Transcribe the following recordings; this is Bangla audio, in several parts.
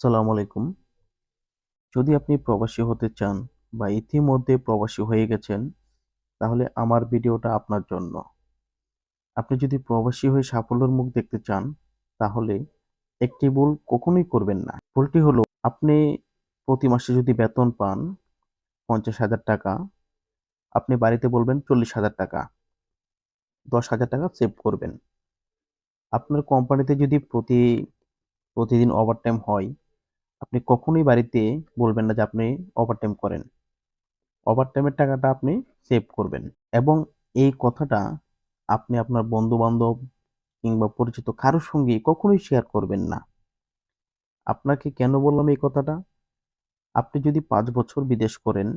আসসালামু আলাইকুম। যদি আপনি প্রবাসী হতে চান বা ইতিমধ্যে প্রবাসী হয়ে গেছেন, তাহলে আমার ভিডিওটা আপনার জন্য। আপনি যদি প্রবাসী হয়ে সাফল্যের মুখ দেখতে চান, তাহলে একটি ভুল কখনোই করবেন না। ভুলটি হলো, আপনি প্রতি মাসে যদি বেতন পান পঞ্চাশ হাজার টাকা, আপনি বাড়িতে বলবেন চল্লিশ হাজার টাকা, দশ হাজার টাকা সেভ করবেন। আপনার কোম্পানিতে যদি প্রতি, প্রতিদিন ওভারটাইম হয় আপনি কখনোই বাড়িতে বলবেন না যে আপনি ওভারটাইম করেন। ওভারটাইমের টাকাটা আপনি সেভ করবেন এবং এই কথাটা আপনি আপনার বন্ধু বান্ধব কিংবা পরিচিত কারোর সঙ্গে কখনোই শেয়ার করবেন না। আপনাকে কেন বললাম এই কথাটা? আপনি যদি পাঁচ বছর বিদেশ করেন,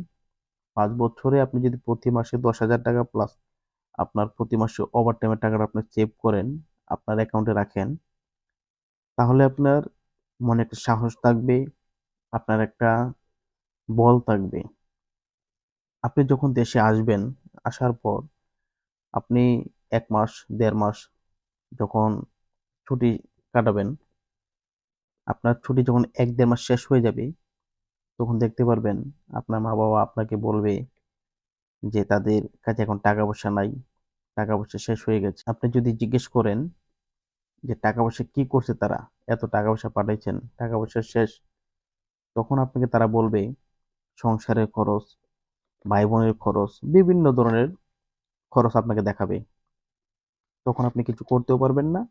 পাঁচ বছরে আপনি যদি প্রতি মাসে দশ হাজার টাকা প্লাস আপনার প্রতি মাসে ওভারটাইমের টাকাটা আপনি সেভ করেন, আপনার অ্যাকাউন্টে রাখেন, তাহলে আপনার মনে একটা সাহস থাকবে, আপনার একটা বল থাকবে। আপনি যখন দেশে আসবেন, আসার পর আপনি এক মাস, দেড় মাস যখন ছুটি কাটাবেন, আপনার ছুটি যখন এক দেড় মাস শেষ হয়ে যাবে, তখন দেখতে পারবেন আপনার মা বাবা আপনাকে বলবে যে, তাদের কাছে এখন টাকা পয়সা নাই টাকা পয়সা শেষ হয়ে গেছে। আপনি যদি জিজ্ঞেস করেন যে টাকা পয়সা কি করছে তারা? এত টাকা পয়সা পাঠাইছেন টাকা পয়সা শেষ। তখন আপনাকে তারা বলবে, সংসারের খরচ ভাই বোনের খরচ, বিভিন্ন ধরনের খরচ আপনাকে দেখাবে। তখন আপনি কিছু করতেও পারবেন না,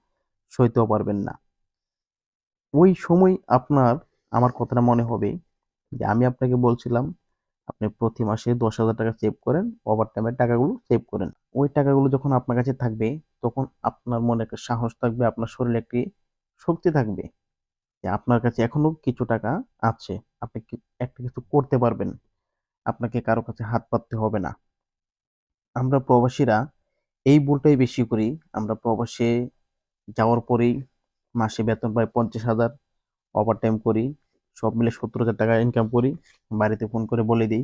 সইতেও পারবেন না। ওই সময় আপনার, আমার কথাটা মনে হবে যে, আমি আপনাকে বলছিলাম, আপনি প্রতি মাসে দশ হাজার টাকা সেভ করেন ওভার টাইমের টাকাগুলো সেভ করেন। ওই টাকাগুলো যখন আপনার কাছে থাকবে, তখন আপনার মনে একটা সাহস থাকবে, আপনার শরীরে একটি শক্তি থাকবে। যে আপনার কাছে এখনও কিছু টাকা আছে, আপনি একটা কিছু করতে পারবেন। আপনাকে কারও কাছে হাত পাততে হবে না। আমরা প্রবাসীরা এই ভুলটাই বেশি করি। আমরা প্রবাসে যাওয়ার পরেই মাসে বেতন পাই পঞ্চাশ হাজার ওভার টাইম করি, সব মিলে সত্তর হাজার টাকা ইনকাম করি। বাড়িতে ফোন করে বলে দিই,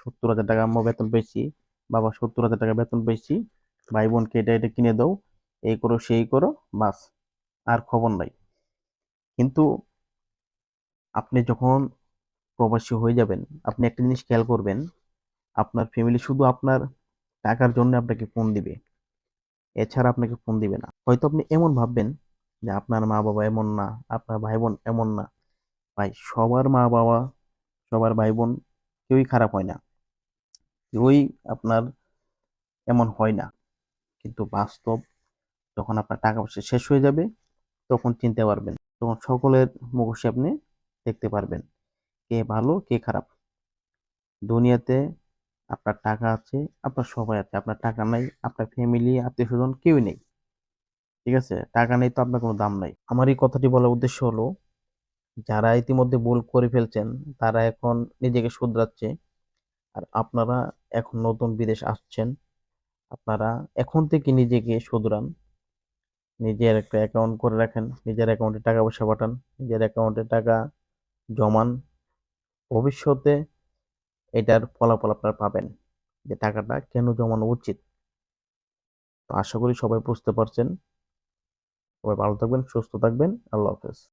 সত্তর হাজার টাকা আমার বেতন পেয়েছি বাবা সত্তর হাজার টাকা বেতন পেয়েছি ভাই বোনকে এটা এটা কিনে দাও, এই করো, সেই করো, বাস। আর খবর নাই। কিন্তু আপনি যখন প্রবাসী হয়ে যাবেন, আপনি একটা জিনিস খেয়াল করবেন, আপনার ফ্যামিলি শুধু আপনার টাকার জন্য আপনাকে ফোন দিবে। এছাড়া আপনাকে ফোন দিবে না। হয়তো আপনি এমন ভাববেন যে আপনার মা বাবা এমন না, আপনার ভাই বোন এমন না। ভাই, সবার মা বাবা সবার ভাই বোন কেউই খারাপ হয় না। কেউই আপনার এমন হয় না। কিন্তু বাস্তব যখন আপনার টাকা পয়সা শেষ হয়ে যাবে তখন চিনতে পারবেন। তখন সকলের মুখোশে আপনি দেখতে পারবেন। কে ভালো, কে খারাপ। দুনিয়াতে আপনার টাকা আছে, আপনার সবাই আছে, আপনার টাকা নাই, আপনার ফ্যামিলি আত্মীয় স্বজন কেউই নেই। ঠিক আছে? টাকা নেই তো আপনার কোনো দাম নাই। আমার এই কথাটি বলার উদ্দেশ্য হলো, যারা ইতিমধ্যে ভুল করে ফেলছেন, তারা এখন নিজেকে শুধরাচ্ছে। আর আপনারা এখন নতুন বিদেশ আসছেন, আপনারা এখন থেকে নিজেকে শুধরান। নিজের একটা অ্যাকাউন্ট করে রাখেন, নিজের অ্যাকাউন্টে টাকা পয়সা পাঠান, নিজের অ্যাকাউন্টে টাকা জমান, ভবিষ্যতে এটার ফলাফল আপনারা পাবেন যে টাকাটা কেন জমানো উচিত। তো আশা করি সবাই বুঝতে পারছেন। সবাই ভালো থাকবেন, সুস্থ থাকবেন, আল্লাহ হাফেজ।